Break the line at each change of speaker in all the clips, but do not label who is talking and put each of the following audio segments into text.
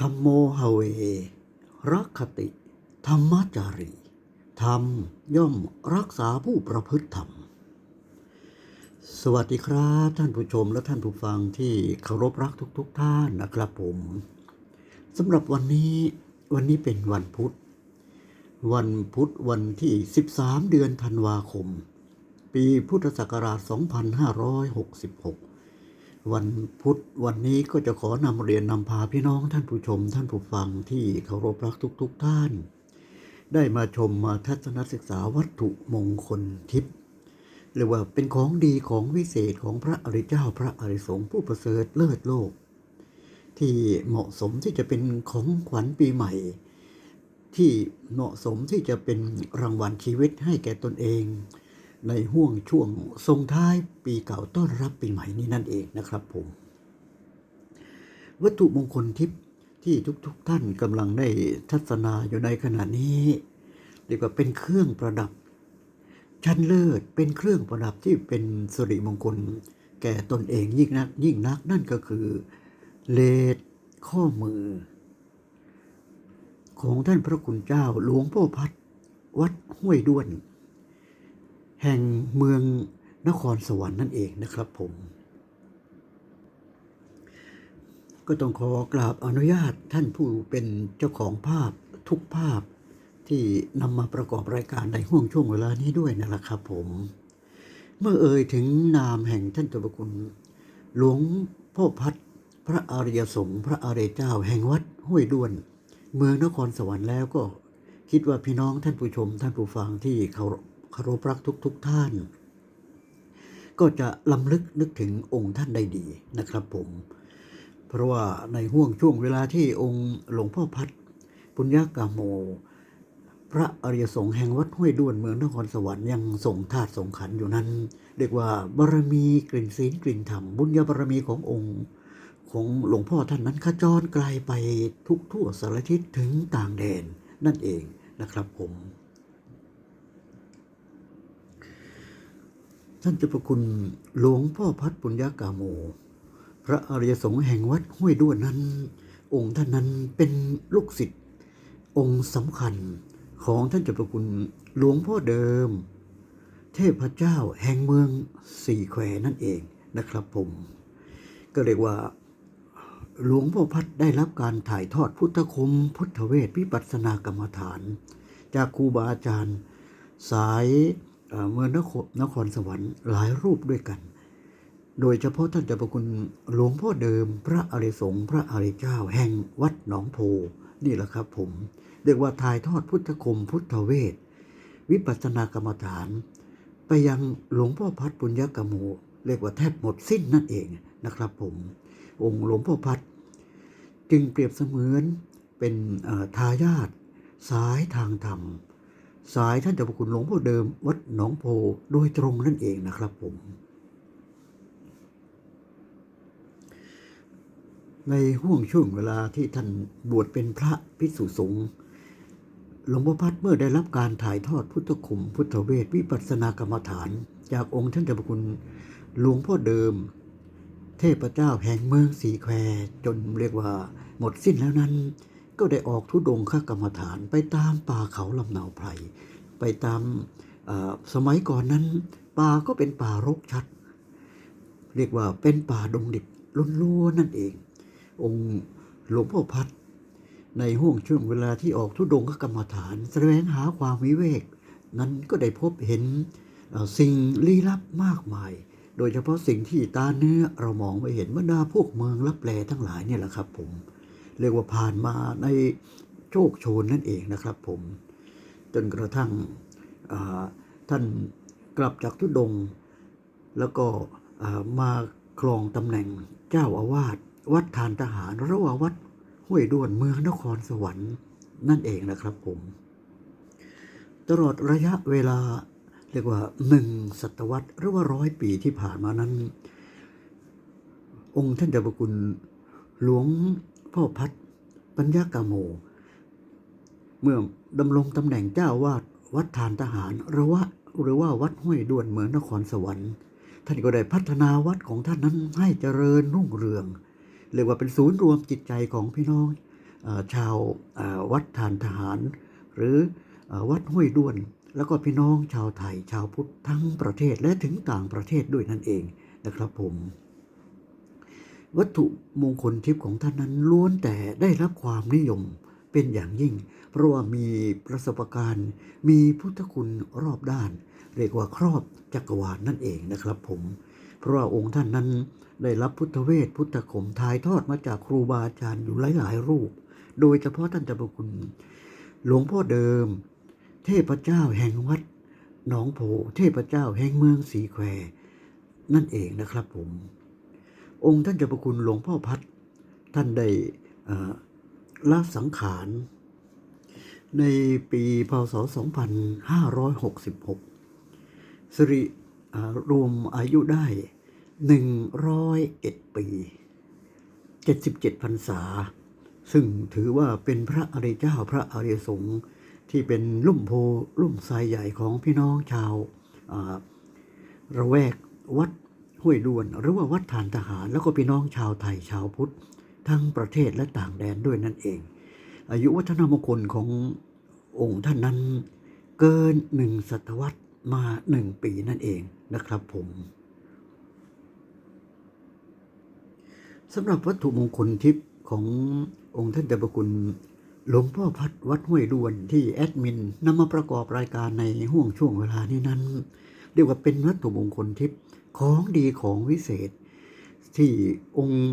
ธรรมโมหเวรักขติ ธรรมจารี ธรรมย่อมรักษาผู้ประพฤติธรรม สวัสดีครับท่านผู้ชมและท่านผู้ฟังที่เคารพรักทุกๆทท่านนะครับผมสำหรับวันนี้วันนี้เป็นวันพุธ วันพุธวันที่ 13 เดือนธันวาคม ปีพุทธศักราช 2566 วันพุธวันนี้ก็จะขอนำเรียนนำพาพี่น้องท่านผู้ชม ท่านผู้ฟังที่เคารพรักทุกๆทท่าน ได้มาชมมาทัศนศึกษาวัตถุมงคลทิพย์เรียกว่าเป็นของดีของวิเศษของพระอริเจ้าพระอริสงฆ์ผู้ประเสริฐเลิศโลก ที่เหมาะสมที่จะเป็นของขวัญปีใหม่ ที่เหมาะสมที่จะเป็นรางวัลชีวิตให้แก่ตนเอง ในห่วงช่วงทรงท้ายปีเก่าต้อนรับปีใหม่นี้นั่นเองนะครับผม วัตถุมงคลทิพย์ที่ทุกๆทท่านกำลังได้ทัศนาอยู่ในขณะนี้เรียกว่าเป็นเครื่องประดับ ชั้นเลิศเป็นเครื่องประดับที่เป็นสิริมงคล แก่ตนเองยิ่งนัก ยิ่งนักนั่นก็คือเลดข้อมือ ของท่านพระคุณเจ้าหลวงพ่อพัดวัดห้วยด้วน แห่งเมืองนครสวรรค์นั่นเองนะครับผม ก็ต้องขอกราบอนุญาตท่านผู้เป็นเจ้าของภาพทุกภาพที่นำมาประกอบรายการในห่วงช่วงเวลานี้ด้วยนั่นแหละครับผม เมื่อเอ่ยถึงนามแห่งท่านเจ้าประคุณ หลวงพ่อพัดพระอริยสงฆ์พระอริยเจ้าแห่งวัดห้วยด้วน เมืองนครสวรรค์แล้วก็คิดว่าพี่น้องท่านผู้ชมท่านผู้ฟังที่เคารพ คารพรักทุกๆทท่าน ก็จะลำลึกนึกถึงองค์ท่านได้ดีนะครับผม เพราะว่าในห่วงช่วงเวลาที่องค์หลวงพ่อพัดปุญญากาโม พระอริยสงฆ์แห่งวัดห้วยด้วนเมืองนครสวรรค์ยังส่งธาตุส่งขันอยู่นั้น เรียกว่าบารมีกลิ่นศีลกลิ่นธรรม บุญญาบารมีขององค์ของหลวงพ่อท่านนั้นขจรไกลไปทุกทั่วสารทิศถึงต่างแดนนั่นเองนะครับผม ท่านเจ้าประคุณหลวงพ่อพัดปุญญากาโม พระอริยสงฆ์แห่งวัดห้วยด้วนนั้น องค์ท่านนั้นเป็นลูกศิษย์องค์สำคัญของท่านเจ้าประคุณหลวงพ่อเดิม เทพเจ้าแห่งเมืองสี่แควนั่นเองนะครับผม ก็เรียกว่าหลวงพ่อพัดได้รับการถ่ายทอดพุทธคม พุทธเวทวิปัสสนากรรมฐาน จากครูบาอาจารย์ สาย เมืองนครนครสวรรค์หลายรูปด้วยกัน โดยเฉพาะท่านเจ้าประคุณหลวงพ่อเดิม พระอริสงฆ์พระอริเจ้า แห่งวัดหนองโพนี่แหละครับผม เรียกว่าถ่ายทอดพุทธคมพุทธเวทวิปัสสนากรรมฐาน ไปยังหลวงพ่อพัดปุญญกโมเรียกว่าแทบหมดสิ้นนั่นเองนะครับผม องค์หลวงพ่อพัดจึงเปรียบเสมือนเป็นทายาทสายทางธรรม สายท่านเจ้าพระคุณหลวงพ่อเดิม วัดหนองโพโดยตรงนั่นเองนะครับผม ในห่วงช่วงเวลาที่ท่านบวชเป็นพระภิกษุสงฆ์หลวงพ่อพัดเมื่อได้รับการถ่ายทอดพุทธคุมพุทธเวทวิปัสสนากรรมฐาน จากองค์ท่านเจ้าพระคุณหลวงพ่อเดิม เทพเจ้าแห่งเมืองสีแควจนเรียกว่าหมดสิ้นแล้วนั้น ก็ได้ออกทุดงข้ากรรมฐาน ไปตามป่าเขาลำเนาไพรไปตามสมัยก่อนนั้น ป่าก็เป็นป่ารกชัด เรียกว่าเป็นป่าดงดิบล้วนๆนั่นเอง องค์หลวงพ่อพัดในห่วงช่วงเวลาที่ออกทุดงคกรรมฐาน แสวงหาความวิเวก นั้นก็ได้พบเห็นสิ่งลี้ลับมากมาย โดยเฉพาะสิ่งที่ตาเนื้อเรามองไม่เห็นบรรดาพวกเมืองลับแลทั้งหลายเนี่ยแหละครับผม เรียกว่าผ่านมาในโชคโชนนั่นเองนะครับผม จนกระทั่งท่านกลับจากทุดง แล้วก็มาครองตำแหน่งเจ้าอาวาสวัดทานทหารระหว่างวัดห้วยด้วนเมืองนครสวรรค์นั่นเองนะครับผม ตลอดระยะเวลาเรียกว่าหนึ่งศตวรรษหรือว่าร้อยปีที่ผ่านมานั้น องค์ท่านเจ้าพระคุณหลวง พ่อพัด ปัญญากาโม เมื่อดำรงตำแหน่งเจ้าวาดวัดทานทหารหรือว่าหรือว่าวัดห้วยด้วนเมืองนครสวรรค์ท่านก็ได้พัฒนาวัดของท่านนั้นให้เจริญรุ่งเรือง เรียกว่าเป็นศูนย์รวมจิตใจของพี่น้องชาววัดทานทหาร หรือวัดห้วยด้วน แล้วก็พี่น้องชาวไทยชาวพุทธทั้งประเทศและถึงต่างประเทศด้วยนั่นเองนะครับผม วัตถุมงคลทิพย์ของท่านนั้นล้วนแต่ได้รับความนิยมเป็นอย่างยิ่ง เพราะว่ามีประสบการณ์ มีพุทธคุณรอบด้าน เรียกว่าครอบจักรวาลนั่นเองนะครับผม เพราะว่าองค์ท่านนั้นได้รับพุทธเวทพุทธขมถ่ายทอดมาจากครูบาอาจารย์อยู่หลาย ๆ รูป โดยเฉพาะท่านเจ้าพระคุณ หลวงพ่อเดิม เทพเจ้าแห่งวัดหนองโพเทพเจ้าแห่งเมืองสีแควนั่นเองนะครับผม องค์ท่านเจ้าพระคุณหลวงพ่อพัดท่านได้ละสังขาร ในปีพศ 2566 สิริรวมอายุได้ 101 ปี 77พรรษา ซึ่งถือว่าเป็นพระอริยเจ้าพระอริยสงฆ์ที่เป็นลุ่มโพลุ่มทรายใหญ่ของพี่น้องชาวระแวกวัด ห้วยด้วน หรือว่าวัดฐานทหาร แล้วก็พี่น้องชาวไทยชาวพุทธ ทั้งประเทศและต่างแดนด้วยนั่นเอง อายุวัฒนมงคลขององค์ท่านนั้นเกินหนึ่งศตวรรษมาหนึ่งปีนั่นเองนะครับผมสำหรับวัตถุมงคลทิพย์ขององค์ท่านเดชประคุณหลวงพ่อพัดวัดห้วยด้วนที่แอดมินนำมาประกอบรายการในห่วงช่วงเวลานี้นั้น เรียกว่าเป็นวัตถุมงคลทิพย์ ของดีของวิเศษ ที่องค์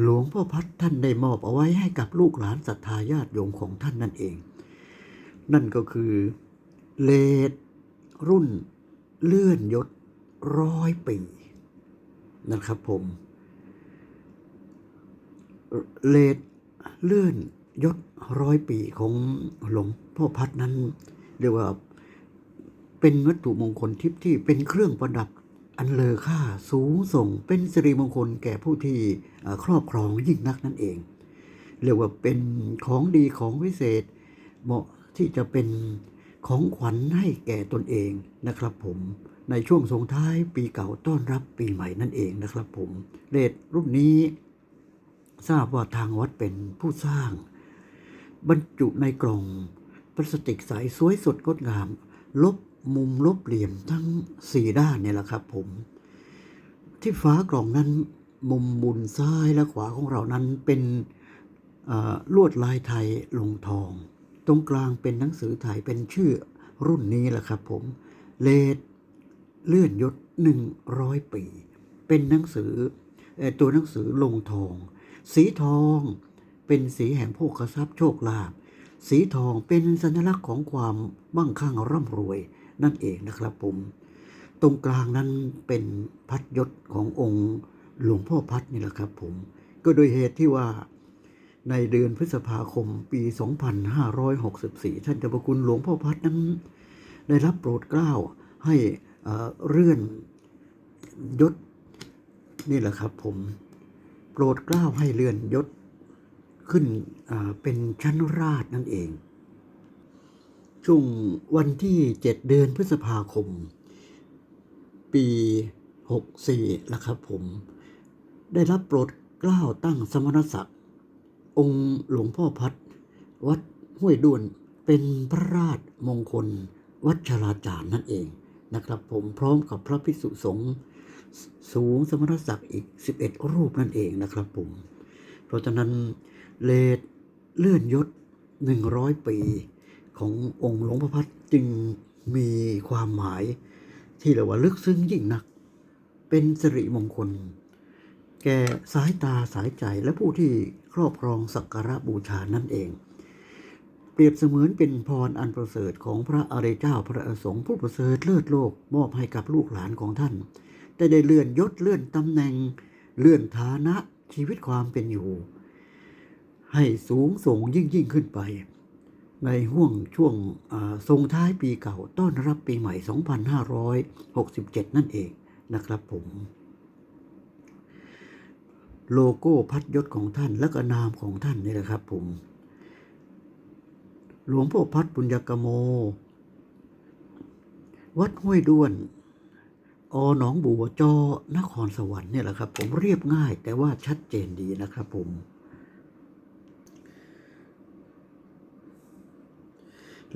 หลวงพ่อพัดท่านได้มอบเอาไว้ให้กับลูกหลานศรัทธาญาติโยมของท่านนั่นเอง นั่นก็คือเลดรุ่นเลื่อนยศร้อยปีนะครับผมเลดเลื่อนยศร้อยปีของหลวงพ่อพัดนั้น เรียกว่า เป็นวัตถุมงคลทิพย์ที่เป็นเครื่องประดับอันเลอค่าสูงส่งเป็นสิริมงคลแก่ผู้ที่ครอบครองยิ่งนักนั่นเอง เรียกว่าเป็นของดีของวิเศษ เหมาะที่จะเป็นของขวัญให้แก่ตนเองนะครับผมในช่วงส่งท้ายปีเก่าต้อนรับปีใหม่นั่นเองนะครับผมเลดรุ่นนี้ ทราบว่าทางวัดเป็นผู้สร้าง บรรจุในกล่องพลาสติกใสสวยสดงดงาม ลบ มุมลบเหลี่ยมทั้งสี่ด้านเนี่ยแหละครับผม ที่ฝากล่องนั้นมุมบุนซ้ายและขวาของเรานั้นเป็นลวดลายไทยลงทอง ตรงกลางเป็นหนังสือไทยเป็นชื่อรุ่นนี้แหละครับผมเลดเลื่อนยศหนึ่งร้อยปี เป็นหนังสืออตัวหนังสือลงทอง สีทองเป็นสีแห่งโภคทรัพย์โชคลาภสีทองเป็นสัญลักษณ์ของความมั่งคั่งร่ำรวย นั่นเองนะครับผม ตรงกลางนั้นเป็นพัดยศขององค์หลวงพ่อพัดนี่แหละครับผม ก็โดยเหตุที่ว่าในเดือนพฤษภาคมปี 2564 ท่านเจ้าพระคุณหลวงพ่อพัดนั้น ได้รับโปรดเกล้าให้เลื่อนยศนี่แหละครับผม โปรดเกล้าให้เลื่อนยศขึ้นเป็นชั้นราชนั่นเอง ช่วงวันที่ 7 เดือนพฤษภาคม ปี 64 นะครับผม ได้รับโปรดเกล้าตั้งสมณศักดิ์องค์หลวงพ่อพัด วัดห้วยด้วนเป็นพระราชมงคล วัชราจารย์นั่นเองนะครับผมพร้อมกับพระภิกษุสงฆ์สูงสมณศักดิ์อีก 11 รูปนั่นเองนะครับผม เพราะฉะนั้นเลดเลื่อนยศ 100 ปี ขององค์หลวงพ่อพัดจึงมีความหมายที่เรียกว่าลึกซึ้งยิ่งนัก เป็นสิริมงคล แก่สายตาสายใจและผู้ที่ครอบครองสักการะบูชานั่นเอง เปรียบเสมือนเป็นพรอันประเสริฐของพระอริยเจ้าพระอสงฆ์ผู้ประเสริฐเลิศโลกมอบให้กับลูกหลานของท่านได้ได้เลื่อนยศเลื่อนตำแหน่ง เลื่อนฐานะชีวิตความเป็นอยู่ ให้สูงส่งยิ่งยิ่งขึ้นไป ในห่วงช่วงส่งท้ายปีเก่าต้อนรับปีใหม่ 2567 นั่นเองนะครับผม โลโก้พัดยศของท่านและก็นามของท่านนี่แหละครับผม หลวงพ่อพัดปุญญกโม วัดห้วยด้วนอหนองบัวจอนครสวรรค์เนี่ยแหละครับ ผมเรียบง่ายแต่ว่าชัดเจนดีนะครับผม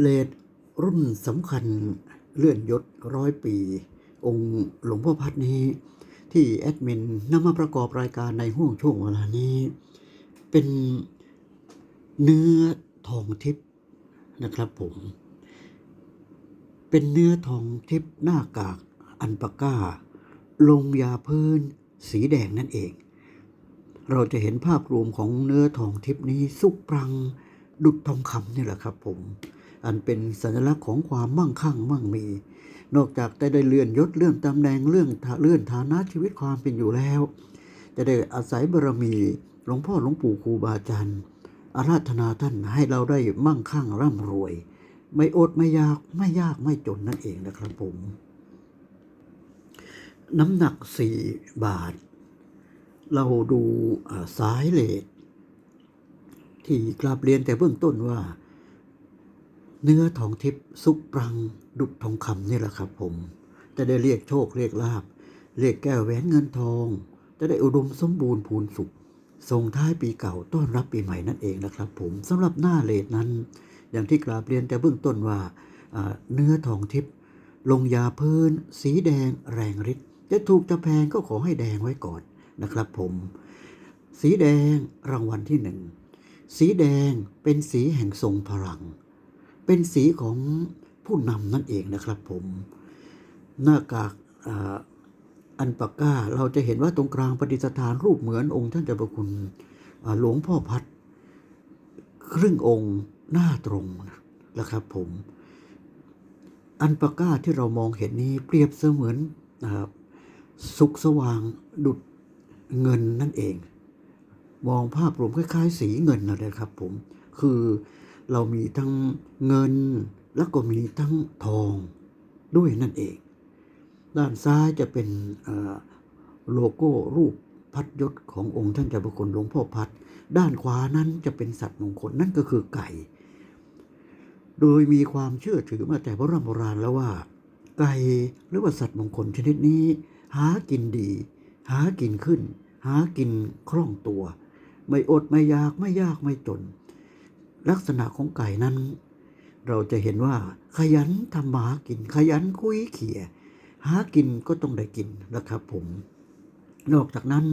เลดรุ่นสำคัญเลื่อนยศร้อยปี องค์หลวงพ่อพัดนี้ ที่แอดมินนำมาประกอบรายการในห่วงช่วงเวลานี้ เป็นเนื้อทองทิพย์นะครับผม เป็นเนื้อทองทิพย์หน้ากากอันปาก้า ลงยาพื้น สีแดงนั่นเอง เราจะเห็นภาพรวมของเนื้อทองทิพย์นี้สุกปรัง ดุจทองคำนี่แหละครับผม อันเป็นสัญลักษณ์ของความมั่งคั่งมั่งมี นอกจากจะได้เลื่อนยศเลื่อนตำแหน่งเรื่องเลื่อนฐานะชีวิตความเป็นอยู่แล้ว จะได้อาศัยบารมีหลวงพ่อหลวงปู่ครูบาอาจารย์อาราธนาท่านให้เราได้มั่งคั่งร่ำรวย ไม่อดไม่ยากไม่ยากไม่จนนั่นเองนะครับผม น้ำหนักสี่บาท เราดูสายเลดที่กราบเรียนแต่เบื้องต้นว่า เนื้อทองทิพย์ซุกปรัง ดุจทองคำนี่แหละครับผม จะได้เรียกโชคเรียกลาบเรียกแก้วแหวนเงินทอง จะได้อุดมสมบูรณ์พูนสุข ส่งท้ายปีเก่าต้อนรับปีใหม่นั่นเองนะครับผมสำหรับหน้าเลดนั้น อย่างที่กราบเรียนแต่เบื้องต้นว่าอ่าเนื้อทองทิพย์ลงยาพื้น สีแดงแรงฤทธิ์จะถูกจะแพงก็ขอให้แดงไว้ก่อนนะครับผม สีแดงรางวัลที่หนึ่งสีแดงเป็นสีแห่งทรงพลัง เป็นสีของผู้นำนั่นเองนะครับผม หน้ากากอันปากก้าเราจะเห็นว่าตรงกลางประดิษฐานรูปเหมือนองค์ท่านเจ้าประคุณหลวงพ่อพัด ครึ่งองค์หน้าตรงนะครับผม อันปากก้าที่เรามองเห็นนี้เปรียบเสมือนอสุขสว่างดุดเงินนั่นเอง มองภาพรวมคล้ายๆ สีเงินนะเลยครับผม คือ เรามีทั้งเงินแล้วก็มีทั้งทองด้วยนั่นเอง ด้านซ้ายจะเป็นโลโก้รูปพัดยศขององค์ท่านเจ้าพระคุณหลวงพ่อพัด ด้านขวานั้นจะเป็นสัตว์มงคลนั่นก็คือไก่ โดยมีความเชื่อถือมาแต่โบราณโบราณแล้วว่า ไก่หรือว่าสัตว์มงคลชนิดนี้ หากินดี หากินขึ้น หากินคล่องตัว ไม่อดไม่ยากไม่ยากไม่จน ลักษณะของไก่นั้น เราจะเห็นว่า ขยันทำมาหากิน ขยันคุยเขี่ยหากินก็ต้องได้กินนะครับผม นอกจากนั้น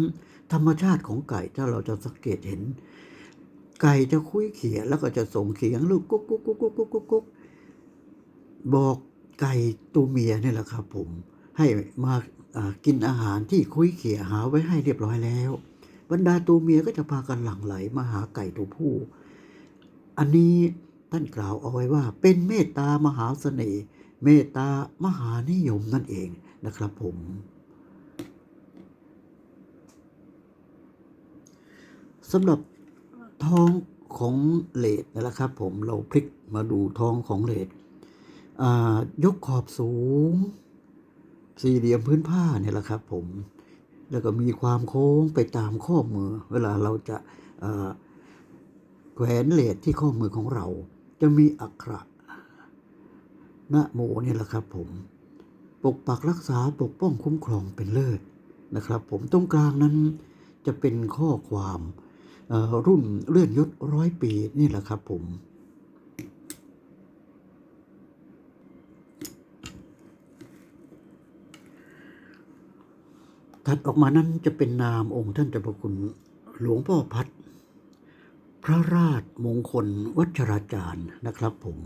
ธรรมชาติของไก่ถ้าเราจะสังเกตเห็น ไก่จะคุยเขี่ยแล้วก็จะส่งเสียงลูกกุ๊กกุ๊กกุ๊กกุ๊กกุ๊กกุ๊กกุ๊กบอกไก่ตัวเมียนี่แหละครับผม ให้มาอ่ากินอาหารที่คุยเขี่ยหาไว้ให้เรียบร้อยแล้ว บรรดาตัวเมียก็จะพากันหลั่งไหลมาหาไก่ตัวผู้ อันนี้ท่านกล่าวเอาไว้ว่าเป็นเมตตามหาเสน่ห์เมตตามหานิยมนั่นเองนะครับผม สำหรับทองของเลดนั่นแหละครับผมเราพลิกมาดูทองของเลดยกขอบสูง สี่เหลี่ยมพื้นผ้าเนี่ยแหละครับผม แล้วก็มีความโค้งไปตามข้อมือ เวลาเราจะา แขวนเลดที่ข้อมือของเรา จะมีอักขระนะโมเนี่ยแหละครับผม ปกปักรักษาปกป้องคุ้มครองเป็นเลิศนะครับ ผมตรงกลางนั้นจะเป็นข้อความรุ่นเลื่อนยศร้อยปีนี่แหละครับผมถัดออกมานั้นจะเป็นนามองค์ท่านเจ้าพระคุณหลวงพ่อพัด พระราชมงคลวัชราจารย์นะครับผม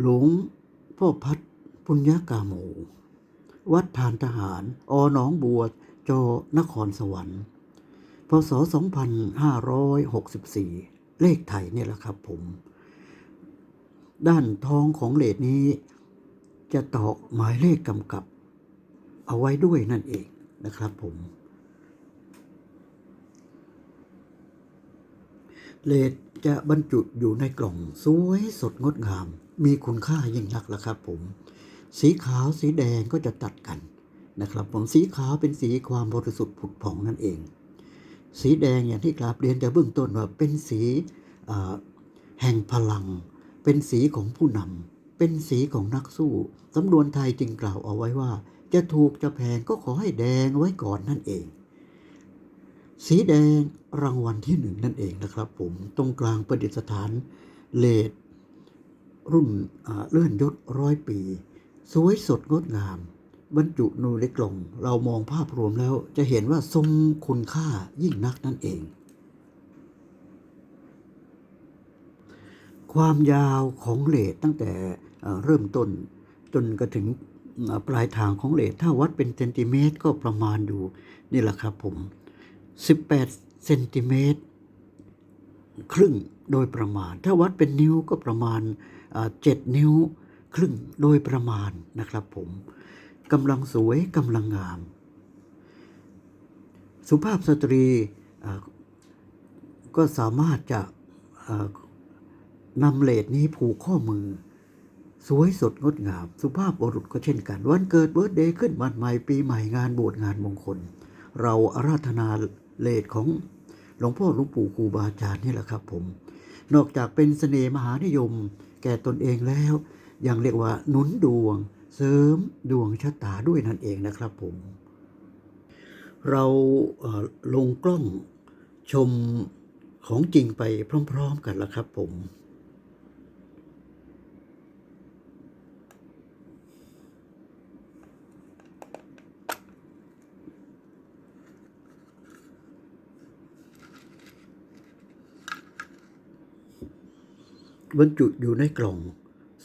หลวงพ่อพัดปุญญากาโม วัดทานทหาร อหนองบัวจนครสวรรค์ พศ 2564 เลขไทยเนี่ยแหละครับผม ด้านทองของเลดนี้ จะตอกหมายเลขกำกับ เอาไว้ด้วยนั่นเองนะครับผม เลดจะบรรจุอยู่ในกล่องสวยสดงดงาม มีคุณค่ายิ่งนักล้วครับผม สีขาวสีแดงก็จะตัดกันนะครับผมสีขาวเป็นสีความบริสุทธิ์ผุดผ่องนั่นเอง สีแดงอย่างที่กราบเรียนแต่เบื้องต้นว่าเป็นสีแห่งพลัง เป็นสีของผู้นำเป็นสีของนักสู้สำนวนไทยจึงกล่าวเอาไว้ว่า จะถูกจะแพงก็ขอให้แดงไว้ก่อนนั่นเอง สีแดงรางวัลที่หนึ่งนั่นเองนะครับ ผมตรงกลางประดิษฐานเลดรุ่นเลื่อนยศร้อยปี สวยสดงดงาม บรรจุนูในกล่อง เรามองภาพรวมแล้วจะเห็นว่าทรงคุณค่ายิ่งนักนั่นเอง ความยาวของเลดตั้งแต่เริ่มต้นจนกระถึงปลายทางของเลดถ้าวัดเป็นเซนติเมตรก็ประมาณอยู่นี่แหละครับผม 18เซนติเมตรครึ่งโดยประมาณ ถ้าวัดเป็นนิ้วก็ประมาณเอ่อ7นิ้วครึ่งโดยประมาณนะครับผมกำลังสวยกำลังงาม สุภาพสตรีก็สามารถจะนำเลดนี้ผูกข้อมือ สวยสดงดงาม สุภาพบุรุษก็เช่นกัน วันเกิดเบิร์ดเดย์ขึ้นวันใหม่ปีใหม่งานบวชงานมงคล เราอาราธนา เลดของหลวงพ่อหลวงปู่ครูบาอาจารย์นี่แหละครับผม นอกจากเป็นเสน่ห์มหานิยม แก่ตนเองแล้ว ยังเรียกว่าหนุนดวง เสริมดวงชะตาด้วยนั่นเองนะครับผม เราลงกล้องชมของจริงไปพร้อม ๆ กันละครับผม บรรจุอยู่ในกล่อง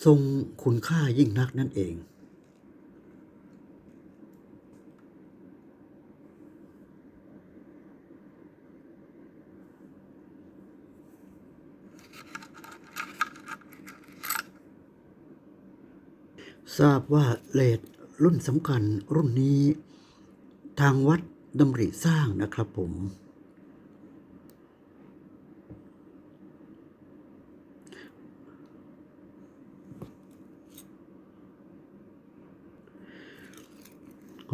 ทรงคุณค่ายิ่งนักนั่นเอง ทราบว่าเลดรุ่นสำคัญรุ่นนี้ ทางวัดดำริสร้างนะครับผม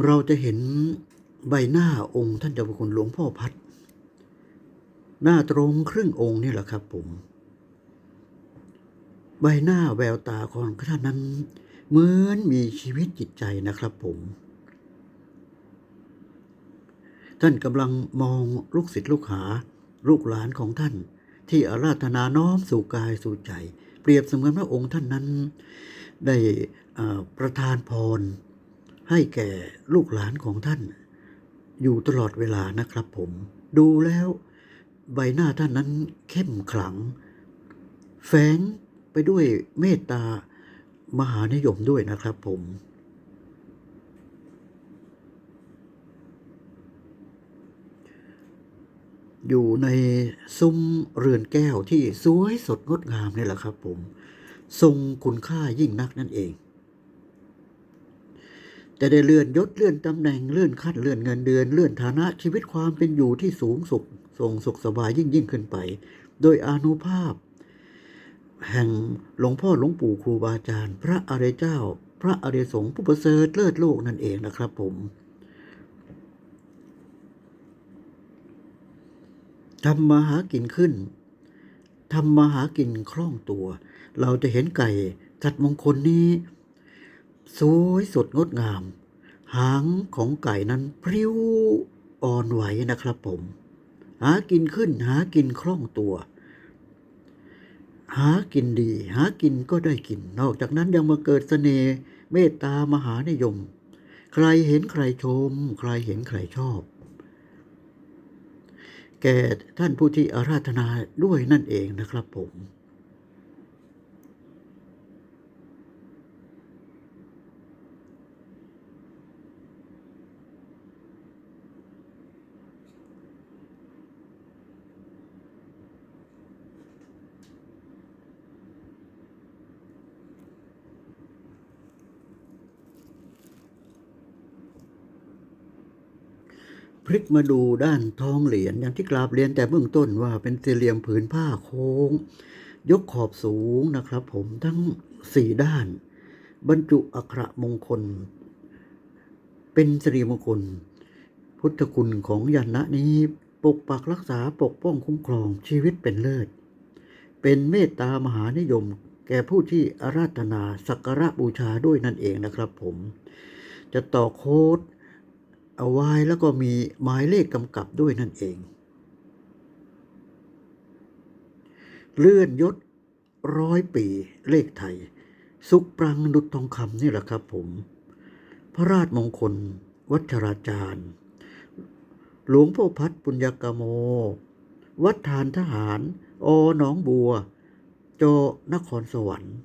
เราจะเห็นใบหน้าองค์ท่านเจ้าพระคุณหลวงพ่อพัด หน้าตรงครึ่งองค์นี่แหละครับผม ใบหน้าแววตาของท่านนั้น เหมือนมีชีวิตจิตใจนะครับผม ท่านกำลังมองลูกศิษย์ลูกหา ลูกหลานของท่าน ที่อาราธนาน้อมสู่กายสู่ใจ เปรียบเสมือนว่าองค์ท่านนั้น ได้อ่อประทานพร ให้แก่ลูกหลานของท่าน อยู่ตลอดเวลานะครับผม ดูแล้วใบหน้าท่านนั้นเข้มขลัง แฝงไปด้วยเมตตามหานิยมด้วยนะครับผม อยู่ในซุ้มเรือนแก้วที่สวยสดงดงามนี่แหละครับผม ทรงคุณค่ายิ่งนักนั่นเอง จะได้เลื่อนยศเลื่อนตำแหน่งเลื่อนขั้นเลื่อนเงินเดือน เลื่อนฐานะชีวิตความเป็นอยู่ที่สูงสุขทรงสุขสบายยิ่งยิ่งขึ้นไป โดยอนุภาพ แห่งหลวงพ่อหลวงปู่ครูบาอาจารย์ พระอริยเจ้า พระอริยสงฆ์ผู้ประเสริฐเลิศโลกนั่นเองนะครับผมทำมาหากินขึ้นทำมาหากินคล่องตัว เราจะเห็นไก่สัตว์มงคลนี้ สวยสดงดงาม หางของไก่นั้นพริ้วอ่อนไหวนะครับผม หากินขึ้นหากินคล่องตัว หากินดี หากินก็ได้กิน นอกจากนั้นยังมาเกิดเสน่ห์เมตตามหานิยม ใครเห็นใครชม ใครเห็นใครชอบ แก่ท่านผู้ที่อาราธนาด้วยนั่นเองนะครับผม พลิกมาดูด้านท้องเหรียญอย่างที่กราบเรียนแต่เบื้องต้นว่าเป็นสี่เหลี่ยมผืนผ้าโค้ง ยกขอบสูงนะครับ ผมทั้งสี่ด้าน บรรจุอักขระมงคล เป็นสิริมงคล พุทธคุณของยันนะนี้ปกปักรักษาปกป้องคุ้มครองชีวิตเป็นเลิศ เป็นเมตตามหานิยม แก่ผู้ที่อาราธนาสักการะบูชาด้วยนั่นเองนะครับ ผม จะต่อโค้ด เอาไว้แล้วก็มีหมายเลขกำกับด้วยนั่นเอง เลื่อนยศร้อยปีเลขไทย สุปรังดุจทองคำนี่แหละครับผม พระราชมงคล วัชราจารย์ หลวงพ่อพัดปุญญกโม วัดทานทหาร อหนองบัวจนครสวรรค์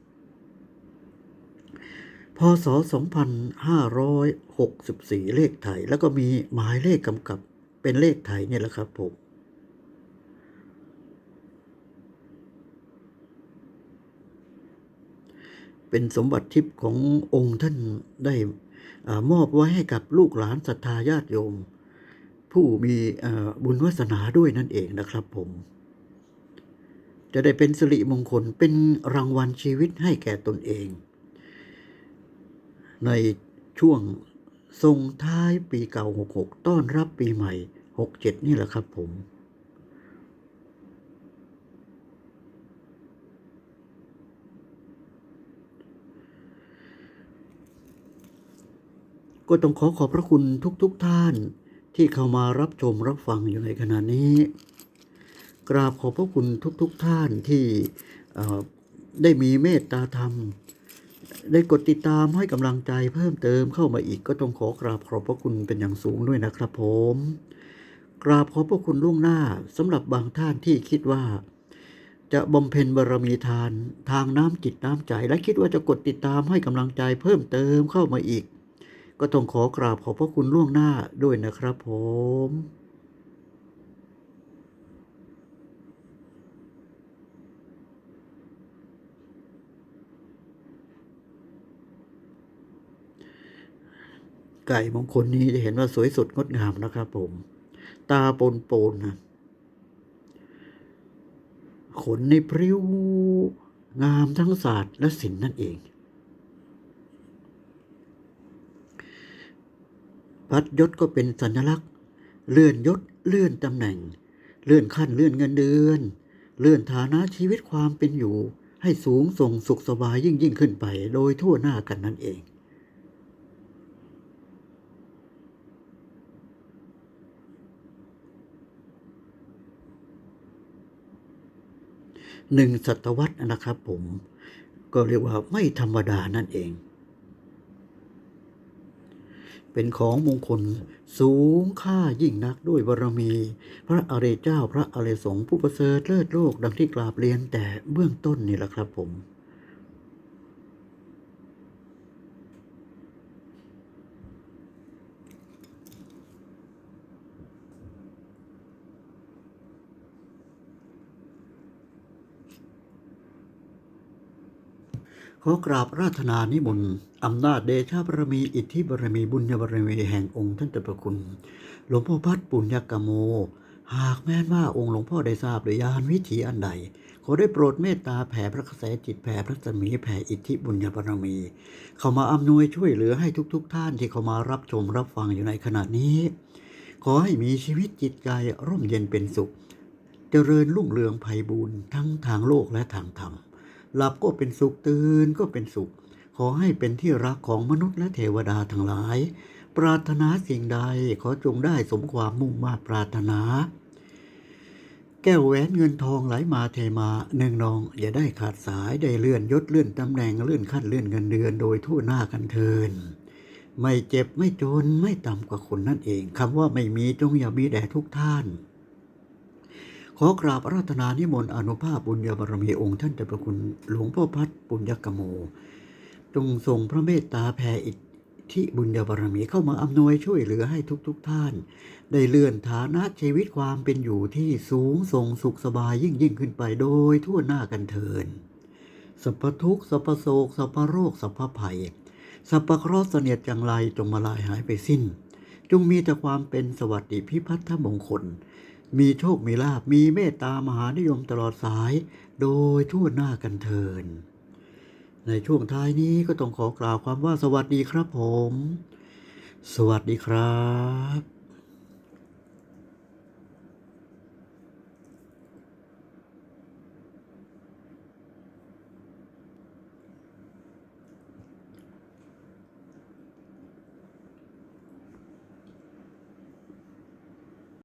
พศ 2564 เลขไทย แล้วก็มีหมายเลขกำกับเป็นเลขไทยเนี่ยแหละครับผม เป็นสมบัติทิพย์ขององค์ท่านได้มอบไว้ให้กับลูกหลานศรัทธาญาติโยม ผู้มีบุญวาสนาด้วยนั่นเองนะครับผม จะได้เป็นสิริมงคลเป็นรางวัลชีวิตให้แก่ตนเอง ในช่วงส่งท้ายปีเก่า 66 ต้อนรับปีใหม่ 67 นี่แหละครับผม ก็ต้องขอขอบพระคุณทุกๆทท่านที่เข้ามารับชมรับฟังอยู่ในขณะนี้ กราบขอบพระคุณทุกๆทท่านที่ได้มีเมตตาธรรม ได้กดติดตามให้กำลังใจเพิ่มเติมเข้ามาอีกก็ต้องขอกราบขอบพระคุณเป็นอย่างสูงด้วยนะครับผม กราบขอบพระคุณล่วงหน้าสำหรับบางท่านที่คิดว่า จะบำเพ็ญบารมีทานทางน้ำจิตน้ำใจ และคิดว่าจะกดติดตามให้กำลังใจเพิ่มเติมเข้ามาอีก ก็ต้องขอกราบขอบพระคุณล่วงหน้าด้วยนะครับผม ไก่มงคลนี้จะเห็นว่าสวยสดงดงามนะครับผม ตาปนปนนะขนในพริ้วงามทั้งศาสตร์และศิลป์นั่นเอง พัดยศก็เป็นสัญลักษณ์ เลื่อนยศเลื่อนตำแหน่ง เลื่อนขั้นเลื่อนเงินเดือน เลื่อนฐานะชีวิตความเป็นอยู่ ให้สูงส่งสุขสบายยิ่งยิ่งขึ้นไป โดยทั่วหน้ากันนั่นเอง หนึ่งศตวรรษนะครับผมก็เรียกว่าไม่ธรรมดานั่นเอง เป็นของมงคลสูงค่ายิ่งนักด้วยบารมี พระอริยเจ้าพระอริยสงฆ์ผู้ประเสริฐเลิศโลกดังที่กราบเรียนแต่เบื้องต้นนี่แหละครับผม ขอกราบราธนานิมนต์อำนาจเดชะบารมีอิทธิบารมีบุญญบารมีแห่งองค์ท่านเจ้าประคุณ หลวงพ่อพัดปุญญกโม หากแม้นว่าองค์หลวงพ่อได้ทราบหรือยานวิถีอันใด ขอได้โปรดเมตตาแผ่พระกระแสจิตแผ่พระสมีแผ่อิทธิบุญญบารมี เข้ามาอำนวยช่วยเหลือให้ทุกๆทท่านที่เข้ามารับชมรับฟังอยู่ในขณะนี้ ขอให้มีชีวิตจิตใจร่มเย็นเป็นสุข เจริญรุ่งเรืองไพบูรณ์ทั้งทางโลกและทางธรรม หลับก็เป็นสุขตื่นก็เป็นสุข ขอให้เป็นที่รักของมนุษย์และเทวดาทั้งหลาย ปรารถนาสิ่งใดขอจงได้สมความมุ่งมา่ปรารถนา แก้วแหวนเงินทองไหลมาเทมาเนืองนอง อย่าได้ขาดสายได้เลื่อนยศเลื่อนตำแหน่งเลื่อนขั้นเลื่อนเงินเดือนโดยทั่วหน้ากันเทินไม่เจ็บไม่จนไม่ต่ำกว่าคนนั่นเองคำว่าไม่มีจงอย่ามีแด่ทุกท่าน ขอกราบอาราธนานิมนต์อนุภาพบุญญาบารมีองค์ท่านเจ้าประคุณหลวงพ่อพัดปุญญกโมจงทรงพระเมตตาแผ่อิทธิบุญญาบารมีเข้ามาอำนวยช่วยเหลือให้ทุกๆทท่าน ได้เลื่อนฐานะชีวิตความเป็นอยู่ที่สูงส่งสุขสบายยิ่งยิ่งขึ้นไปโดยทั่วหน้ากันเทินสัพพทุกสัพพโศกสัพพโรคสัพพภัยสัพพเคราะห์เสนียดจังไรจงมาลายหายไปสิ้น จงมีแต่ความเป็นสวัสดิพิพัฒนมงคล มีโชค มีลาบมีเมตตามหานิยมตลอดสาย โดยทั่วหน้ากันเทิน ในช่วงท้ายนี้ก็ต้องขอกล่าวความว่าสวัสดีครับผม สวัสดีครับ